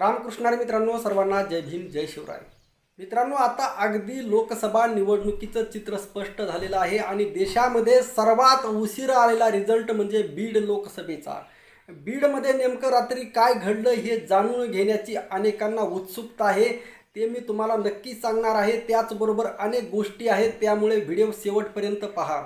रामकृष्णार मित्रांनो सर्वांना जय भीम जय शिवराय. मित्रांनो आता अगदी लोकसभा निवडणुकीचं चित्र स्पष्ट झालेलं आहे आणि देशामध्ये सर्वात उशीर आलेला रिझल्ट म्हणजे बीड लोकसभेचा. बीडमध्ये नेमकं रात्री काय घडलं हे जाणून घेण्याची अनेकांना उत्सुकता आहे. ते मी तुम्हाला नक्की सांगणार आहे. त्याचबरोबर अनेक गोष्टी आहेत त्यामुळे व्हिडिओ शेवटपर्यंत पहा.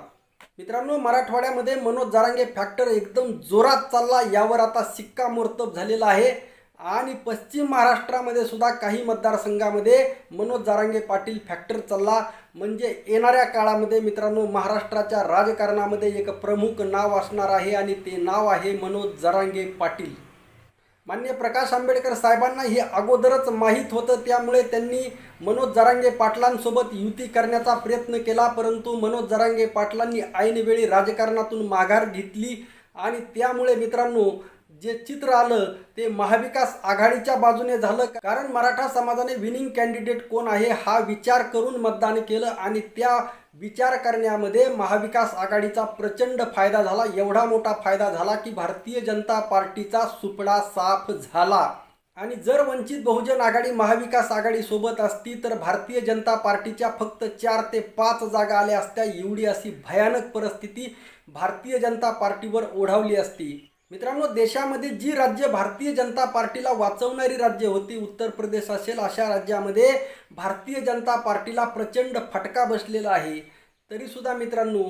मित्रांनो मराठवाड्यामध्ये मनोज जारांगे फॅक्टर एकदम जोरात चालला. यावर आता सिक्कामोर्तब झालेला आहे. आणि पश्चिम महाराष्ट्रामध्ये सुद्धा काही मतदारसंघामध्ये मनोज जारांगे पाटील फॅक्टर चालला. म्हणजे येणाऱ्या काळामध्ये मित्रांनो महाराष्ट्राच्या राजकारणामध्ये एक प्रमुख नाव असणार आहे आणि ते नाव आहे मनोज जारांगे पाटील. मान्य प्रकाश आंबेडकर साहेबांना हे अगोदरच माहीत होतं त्यामुळे त्यांनी मनोज जरांगे पाटलांसोबत युती करण्याचा प्रयत्न केला परंतु मनोज जरांगे पाटलांनी ऐनवेळी राजकारणातून माघार घेतली. आणि त्यामुळे मित्रांनो जे चित्र आलं ते महाविकास आघाडीच्या बाजूने झालं. कारण मराठा समाजाने विनिंग कॅन्डिडेट कोण आहे हा विचार करून मतदान केलं आणि त्या विचार करण्यामध्ये महाविकास आघाडीचा प्रचंड फायदा झाला. एवढा मोठा फायदा झाला की भारतीय जनता पार्टीचा सुपडा साफ झाला. आणि जर वंचित बहुजन आघाडी महाविकास आघाडी सोबत असती तर भारतीय जनता पार्टीच्या फक्त चार ते पाच जागा आल्या असत्या. एवढी अशी भयानक परिस्थिती भारतीय जनता पार्टीवर ओढावली असती. मित्रांनो देशामध्ये जी राज्य भारतीय जनता पार्टीला वाचवणारी राज्य होती उत्तर प्रदेश असेल अशा राज्यामध्ये भारतीय जनता पार्टीला प्रचंड फटका बसलेला आहे. तरीसुद्धा मित्रांनो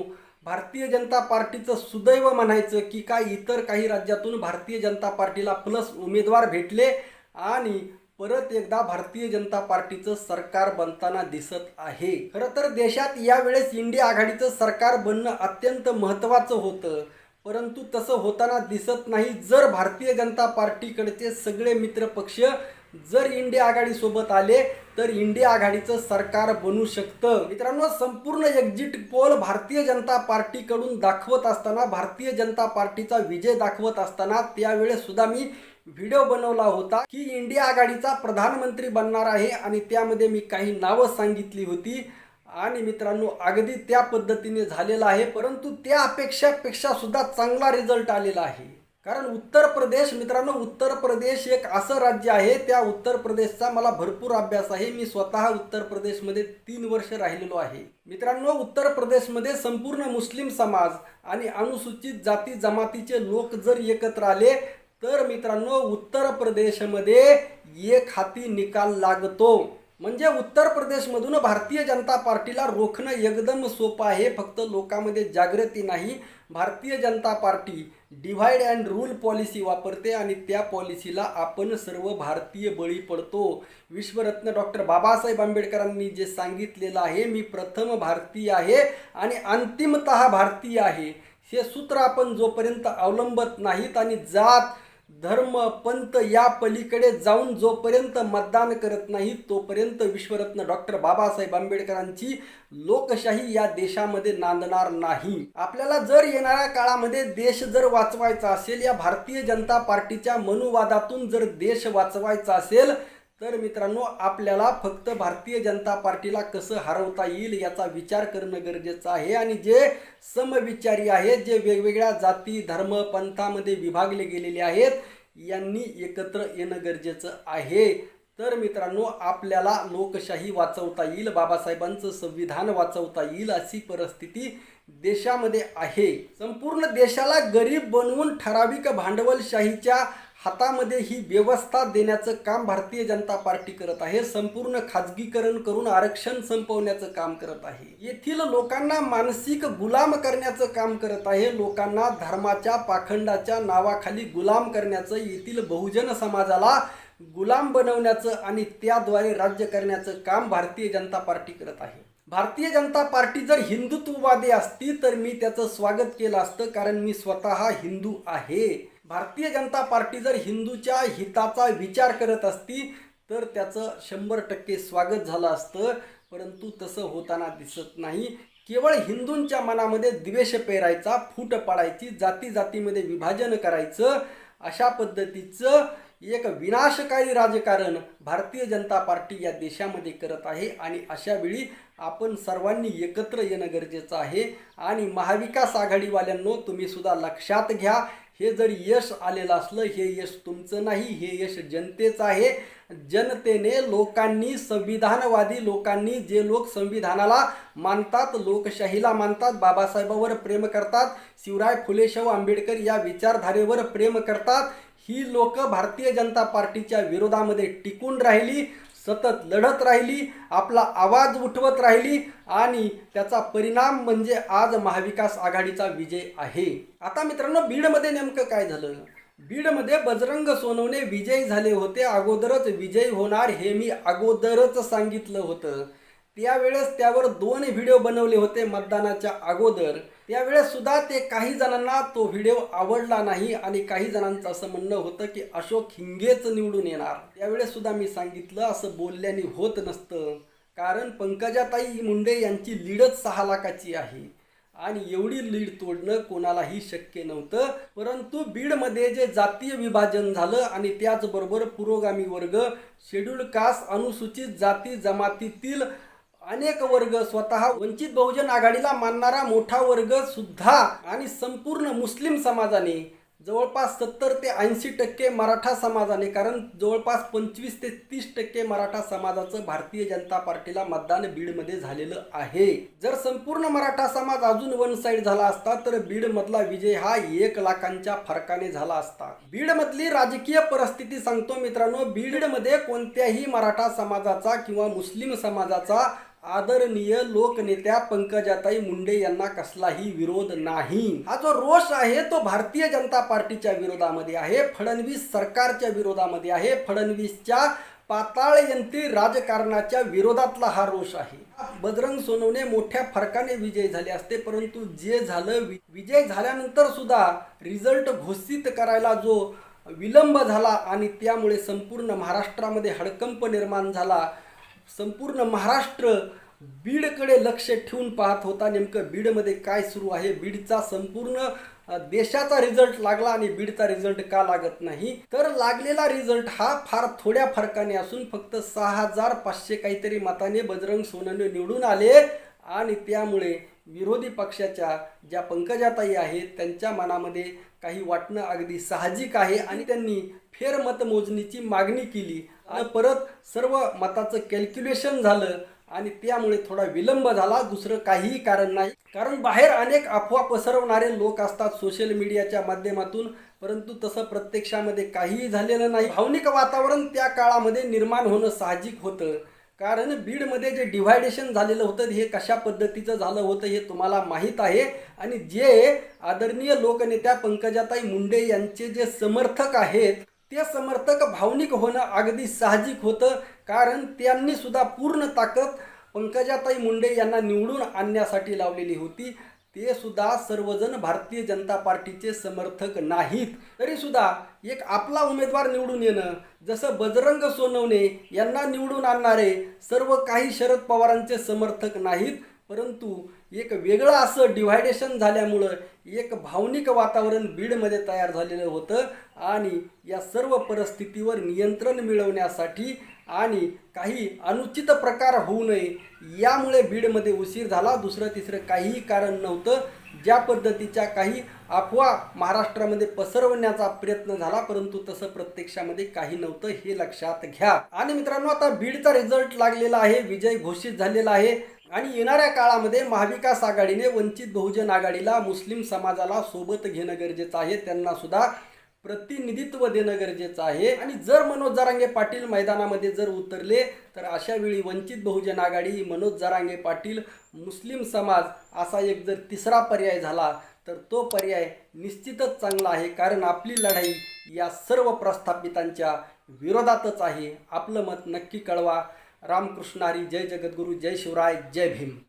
भारतीय जनता पार्टीचं सुदैव म्हणायचं की काय इतर काही राज्यातून भारतीय जनता पार्टीला प्लस उमेदवार भेटले आणि परत एकदा भारतीय जनता पार्टीचं सरकार बनताना दिसत आहे. खरं तर देशात यावेळेस इंडिया आघाडीचं सरकार बनणं अत्यंत महत्त्वाचं होतं. परंतु तसं होताना दिसत नाही. जर भारतीय जनता पार्टीकडचे सगळे मित्रपक्ष जर इंडिया आघाडीसोबत आले तर इंडिया आघाडीचं सरकार बनू शकतं. मित्रांनो संपूर्ण एक्झिट पोल भारतीय जनता पार्टीकडून दाखवत असताना भारतीय जनता पार्टीचा विजय दाखवत असताना त्यावेळेस सुद्धा मी व्हिडिओ बनवला होता की इंडिया आघाडीचा प्रधानमंत्री बनणार आहे आणि त्यामध्ये मी काही नावं सांगितली होती. आणि मित्रांनो अगदी त्या पद्धतीने झालेला आहे परंतु त्या अपेक्षापेक्षा सुद्धा चांगला रिझल्ट आलेला आहे. कारण उत्तर प्रदेश मित्रांनो उत्तर प्रदेश एक असं राज्य आहे त्या उत्तर प्रदेशचा मला भरपूर अभ्यास आहे. मी स्वतः उत्तर प्रदेशमध्ये तीन वर्ष राहिलेलो आहे. मित्रांनो उत्तर प्रदेशमध्ये संपूर्ण मुस्लिम समाज आणि अनुसूचित जाती जमातीचे लोक जर एकत्र आले तर मित्रांनो उत्तर प्रदेशमध्ये एक हाती निकाल लागतो. म्हणजे उत्तर प्रदेशमधून भारतीय जनता पार्टीला रोखणं एकदम सोपं आहे. फक्त लोकांमध्ये जागृती नाही. Bharatiya Janata Party divide and rule policy वापरते आणि त्या पॉलिसीला आपण सर्व भारतीय बळी पडतो. विश्वरत्न डॉक्टर बाबासाहेब आंबेडकरांनी जे सांगितलेलं आहे मी प्रथम भारतीय आहे आणि अंतिमत भारतीय आहे. हे सूत्र आपण जोपर्यंत अवलंबत नाहीत आणि जात धर्म पंत या पलीकडे जाऊन जोपर्यंत मतदान करत नाही तोपर्यंत विश्वरत्न डॉक्टर बाबासाहेब आंबेडकरांची लोकशाही या देशामध्ये नांदणार नाही. आपल्याला जर येणाऱ्या काळामध्ये देश जर वाचवायचा असेल या भारतीय जनता पार्टीच्या मनुवादातून जर देश वाचवायचा असेल तर मित्रांनो आपल्याला फक्त भारतीय जनता पार्टीला कसं हरवता येईल याचा विचार करणं गरजेचं आहे आणि जे समविचारी आहेत जे वेगवेगळ्या जाती धर्म पंथामध्ये विभागले गेलेले आहेत यांनी एकत्र येणं गरजेचं आहे. तर मित्रांनो आपल्याला लोकशाही वाचवता येईल बाबासाहेबांचं संविधान वाचवता येईल अशी परिस्थिती देशामध्ये आहे. संपूर्ण देशाला गरीब बनवून ठराविक भांडवलशाहीच्या हातामध्ये ही व्यवस्था देण्याचं काम भारतीय जनता पार्टी करत आहे. संपूर्ण खाजगीकरण करून आरक्षण संपवण्याचं काम करत आहे. येथील लोकांना मानसिक गुलाम करण्याचं काम करत आहे. लोकांना धर्माच्या पाखंडाच्या नावाखाली गुलाम करण्याचं येथील बहुजन समाजाला गुलाम बनवण्याचं आणि त्याद्वारे राज्य करण्याचं काम भारतीय जनता पार्टी करत आहे. भारतीय जनता पार्टी जर हिंदुत्ववादी असती तर मी त्याचं स्वागत केलं असतं कारण मी स्वतः हिंदू आहे. भारतीय जनता पार्टी जर हिंदूच्या हिताचा विचार करत असती तर त्याचं शंभर टक्के स्वागत झालं असतं. परंतु तसं होताना दिसत नाही. केवळ हिंदूंच्या मनामध्ये द्वेष पेरायचा फूट पाडायची जाती जातीमध्ये विभाजन करायचं अशा पद्धतीचं एक विनाशकारी राजकारण भारतीय जनता पार्टी या देशामध्ये करत आहे. आणि अशा वेळी आपण सर्वांनी एकत्र येणं गरजेचं आहे. आणि महाविकास आघाडीवाल्यांनो तुम्ही सुद्धा लक्षात घ्या हे जर यश आलेलं असलं हे यश तुमचं नाही हे यश जनतेचं आहे. जनतेने लोकांनी संविधानवादी लोकांनी जे लोक संविधानाला मानतात लोकशाहीला मानतात बाबासाहेबावर प्रेम करतात शिवराय फुलेशाहू आंबेडकर या विचारधारेवर प्रेम करतात ही लोक भारतीय जनता पार्टीच्या विरोधामध्ये टिकून राहिली. सतत लढत राहिली आपला आवाज उठवत राहिली आणि त्याचा परिणाम म्हणजे आज महाविकास आघाडीचा विजय आहे. आता मित्रांनो बीडमध्ये नेमकं काय झालं? बीडमध्ये बजरंग सोनवणे विजयी झाले होते. अगोदरच विजयी होणार हे मी अगोदरच सांगितलं होतं. त्यावेळेस त्यावर दोन व्हिडिओ बनवले होते मतदानाच्या अगोदर. त्यावेळेस सुद्धा ते काही जणांना तो व्हिडिओ आवडला नाही आणि काही जणांचं असं म्हणणं होतं की अशोक हिंगेच निवडून येणार. त्यावेळेस सुद्धा मी सांगितलं असं बोलल्याने होत नसतं. कारण पंकजाताई मुंडे यांची लीडच सहा लाखाची आहे. आणि एवढी लीड तोडणं कोणालाही शक्य नव्हतं. परंतु बीडमध्ये जे जातीय विभाजन झालं आणि त्याचबरोबर पुरोगामी वर्ग शेड्यूल कास्ट अनुसूचित जाती जमातीतील अनेक वर्ग स्वतः वंचित बहुजन आघाडीला मानणारा मोठा वर्ग सुद्धा आणि संपूर्ण मुस्लिम समाजाने जवळपास सत्तर ते ऐंशी टक्के मराठा समाजाने कारण जवळपास पंचवीस ते तीस टक्के मराठा समाजाचं भारतीय जनता पार्टीला मतदान बीडमध्ये झालेलं आहे. जर संपूर्ण मराठा समाज अजून वन साईड झाला असता तर बीडमधला विजय हा एक लाखांच्या फरकाने झाला असता. बीडमधली राजकीय परिस्थिती सांगतो मित्रांनो बीडमध्ये कोणत्याही मराठा समाजाचा किंवा मुस्लिम समाजाचा आदरणीय लोकनेत्या पंकजाताई मुंडे यांना कसलाही विरोध नाही. हा जो रोष आहे तो भारतीय जनता पार्टीच्या विरोधामध्ये आहे फडणवीस सरकारच्या विरोधामध्ये आहे. फडणवीसच्या पाताळयंत्री राजकारणाच्या विरोधातला हा रोष आहे. बजरंग सोनवणे मोठ्या फरकाने विजय झाले असते परंतु जे झालं वि- विजय झाल्यानंतर सुद्धा रिझल्ट घोषित करायला जो विलंब झाला आणि त्यामुळे संपूर्ण महाराष्ट्रामध्ये हडकंप निर्माण झाला संपूर्ण महाराष्ट्र बीडकडे लक्ष ठेवून पाहत होता. नेमकं बीडमध्ये काय सुरू आहे? बीडचा संपूर्ण देशाचा रिझल्ट लागला आणि बीडचा रिझल्ट का लागत नाही? तर लागलेला रिझल्ट हा फार थोड्या फरकाने असून फक्त सहा हजार पाचशे काहीतरी मताने बजरंग सोनवणे निवडून आले आणि त्यामुळे विरोधी पक्षाच्या ज्या पंकजाताई आहेत त्यांच्या मनामध्ये काही वाटणं अगदी साहजिक आहे आणि त्यांनी फेरमतमोजणीची मागणी केली. आणि परत सर्व मताचं कॅल्क्युलेशन झालं आणि त्यामुळे थोडा विलंब झाला. दुसरं काहीही कारण नाही. कारण बाहेर अनेक अफवा पसरवणारे लोक असतात सोशल मीडियाच्या माध्यमातून. परंतु तसं प्रत्यक्षामध्ये काहीही झालेलं नाही. भावनिक वातावरण त्या काळामध्ये निर्माण होणं साहजिक होतं. कारण बीडमध्ये जे डिव्हायडेशन झालेलं होतं हे कशा पद्धतीचं झालं होतं हे तुम्हाला माहीत आहे. आणि जे आदरणीय लोकनेत्या पंकजाताई मुंडे यांचे जे समर्थक आहेत ते समर्थक भावनिक होणं अगदी साहजिक होतं कारण त्यांनी सुद्धा पूर्ण ताकद पंकजाताई मुंडे यांना निवडून आणण्यासाठी लावलेली होती. ते सुद्धा सर्वजण भारतीय जनता पार्टीचे समर्थक नाहीत. तरी सुद्धा एक आपला उमेदवार निवडून येणं जसं बजरंग सोनवणे यांना निवडून आणणारे सर्व काही शरद पवारांचे समर्थक नाहीत परंतु एक वेगळं असं डिव्हायडेशन झाल्यामुळं एक भावनिक वातावरण बीडमध्ये तयार झालेलं होतं आणि या सर्व परिस्थितीवर नियंत्रण मिळवण्यासाठी आणि काही अनुचित प्रकार होऊ नये यामुळे बीडमध्ये उशीर झाला. दुसरं तिसरं काहीही कारण नव्हतं. ज्या पद्धतीच्या काही अफवा महाराष्ट्रामध्ये पसरवण्याचा प्रयत्न झाला परंतु तसं प्रत्यक्षामध्ये काही नव्हतं हे लक्षात घ्या. आणि मित्रांनो आता बीडचा रिझल्ट लागलेला आहे. विजय घोषित झालेला आहे. आणि येणाऱ्या काळामध्ये महाविकास आघाडीने वंचित बहुजन आघाडीला मुस्लिम समाजाला सोबत घेणं गरजेचं आहे. त्यांना सुद्धा प्रतिनिधित्व देणं गरजेचं आहे. आणि जर मनोज जरांगे पाटील मैदानामध्ये जर उतरले तर अशा वेळी वंचित बहुजन आघाडी मनोज जरांगे पाटील मुस्लिम समाज असा एक जर तिसरा पर्याय झाला तर तो पर्याय निश्चितच चांगला आहे. कारण आपली लढाई या सर्व प्रस्थापितांच्या विरोधातच आहे. आपलं मत नक्की कळवा. रामकृष्ण हरी जय जगद्गुरू जय शिवराय जय भीम.